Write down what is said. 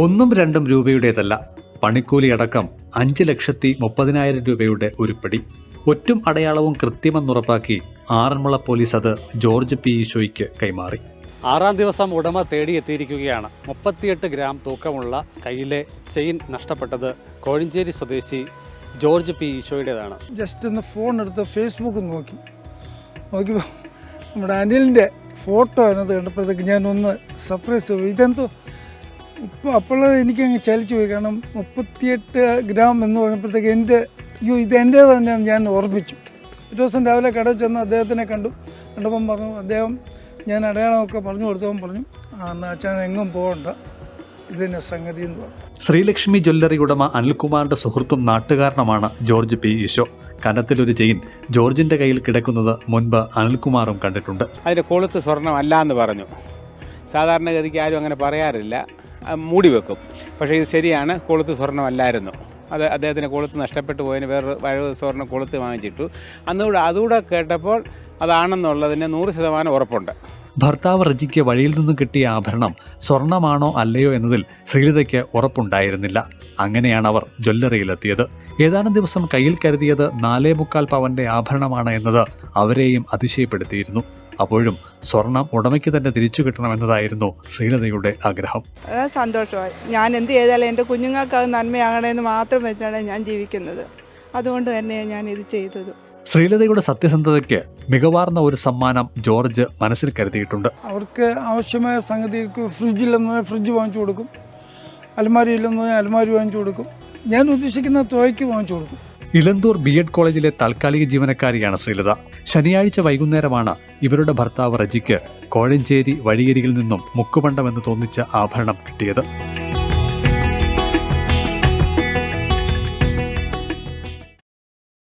ഒന്നും രണ്ടും രൂപയുടേതല്ല. പണിക്കൂലി അടക്കം അഞ്ച് ലക്ഷത്തി മുപ്പതിനായിരം രൂപയുടെ ഉരുപ്പടി ഒറ്റും അടയാളവും കൃത്യമെന്നുറപ്പാക്കി ആറന്മുള പോലീസ് അത് ജോർജ് പി ഈശോയ്ക്ക് കൈമാറി. ആറാം ദിവസം ഉടമ തേടിയെത്തിയിരിക്കുകയാണ് മുപ്പത്തിയെട്ട് ഗ്രാം തൂക്കമുള്ള കയ്യിലെ ചെയിൻ നഷ്ടപ്പെട്ടത് കോഴഞ്ചേരി സ്വദേശി ജോർജ് പി ഈശോയുടേതാണ്. ജസ്റ്റ് ഒന്ന് ഫോൺ എടുത്ത് ഫേസ്ബുക്ക് നോക്കി. നോക്കിയപ്പോൾ നമ്മുടെ അനിലിന്റെ ഫോട്ടോ അതിനകത്ത് കണ്ടപ്പോഴത്തേക്ക് ഞാനൊന്ന് സർപ്രൈസ് ഇതെന്തോ ഇപ്പോൾ അപ്പോൾ എനിക്കങ്ങ് ചലിച്ചു പോയി. കാരണം മുപ്പത്തിയെട്ട് ഗ്രാം എന്ന് പറഞ്ഞപ്പോഴത്തേക്ക് എന്റെ അയ്യോ ഇത് എന്റേത് തന്നെ ഞാൻ ഓർമ്മിച്ചു. ഒരു ദിവസം രാവിലെ കട ചെന്ന് അദ്ദേഹത്തിനെ കണ്ടു. കണ്ടപ്പം പറഞ്ഞു അദ്ദേഹം ഞാൻ അടയാളമൊക്കെ പറഞ്ഞു കൊടുത്തവൻ പറഞ്ഞു ആ എന്നാൽ അച്ഛൻ എങ്ങും പോകണ്ട. ഇതിന്റെ സംഗതി എന്ന് പറഞ്ഞു. ശ്രീലക്ഷ്മി ജ്വല്ലറി ഉടമ അനിൽകുമാറിന്റെ സുഹൃത്തും നാട്ടുകാരനുമാണ് ജോർജ് പി. ഈശോ കനത്തിലൊരു ചെയിൻ ജോർജിന്റെ കയ്യിൽ കിടക്കുന്നത് മുൻപ് അനിൽകുമാറും കണ്ടിട്ടുണ്ട്. അതിന്റെ കൊളുത്ത് സ്വർണമല്ല എന്ന് പറഞ്ഞു. സാധാരണഗതിക്ക് ആരും അങ്ങനെ പറയാറില്ല. മൂടി വെക്കും. പക്ഷേ ഇത് ശരിയാണ് കൊളുത്ത് സ്വർണമല്ലായിരുന്നു അത് അദ്ദേഹത്തിന് കൊളുത്ത് നഷ്ടപ്പെട്ടു പോയതിന് വേറൊരു വഴവ് സ്വർണം കൊളുത്ത് വാങ്ങിച്ചിട്ടു. അന്നുകൂടെ അതുകൂടെ കേട്ടപ്പോൾ അതാണെന്നുള്ളതിന് നൂറ് ശതമാനം ഉറപ്പുണ്ട്. ഭർത്താവ് റജിക്ക് വഴിയിൽ നിന്നും കിട്ടിയ ആഭരണം സ്വർണമാണോ അല്ലയോ എന്നതിൽ ശ്രീലതയ്ക്ക് ഉറപ്പുണ്ടായിരുന്നില്ല. അങ്ങനെയാണ് അവർ ജ്വല്ലറിയിലെത്തിയത്. ഏതാനും ദിവസം കയ്യിൽ കരുതിയത് നാലേ മുക്കാൽ പവന്റെ ആഭരണമാണ് എന്നത് അവരെയും അതിശയപ്പെടുത്തിയിരുന്നു. അപ്പോഴും സ്വർണം ഉടമയ്ക്ക് തന്നെ തിരിച്ചു കിട്ടണമെന്നതായിരുന്നു ശ്രീലതയുടെ ആഗ്രഹം. സന്തോഷമായി. ഞാൻ എന്ത് ചെയ്താലും എന്റെ കുഞ്ഞുങ്ങൾക്ക് അത് നന്മയാകണമെന്ന് മാത്രം വെച്ചാണ് ഞാൻ ജീവിക്കുന്നത്. അതുകൊണ്ട് തന്നെയാണ് ഞാൻ ഇത് ചെയ്തത്. ശ്രീലതയുടെ സത്യസന്ധതയ്ക്ക് മികവാർന്ന ഒരു സമ്മാനം ജോർജ് മനസ്സിൽ കരുതിയിട്ടുണ്ട്. അവർക്ക് ആവശ്യമായ സംഗതിക്ക് ഫ്രിഡ്ജില്ലെന്ന് ഫ്രിഡ്ജ് വാങ്ങിച്ചു കൊടുക്കും. അലമാരി ഇല്ലെന്ന് അലമാരി വാങ്ങിച്ചു കൊടുക്കും. ഞാൻ ഉദ്ദേശിക്കുന്ന തുകയ്ക്ക് വാങ്ങിച്ചു കൊടുക്കും. ഇലന്തൂർ ബി എഡ് കോളേജിലെ താൽക്കാലിക ജീവനക്കാരിയാണ് ശ്രീലത. ശനിയാഴ്ച വൈകുന്നേരമാണ് ഇവരുടെ ഭർത്താവ് റജിക്ക് കോഴഞ്ചേരി വഴിയരികിൽ നിന്നും മുക്കുപണ്ടമെന്ന് തോന്നിച്ച ആഭരണം കിട്ടിയത്.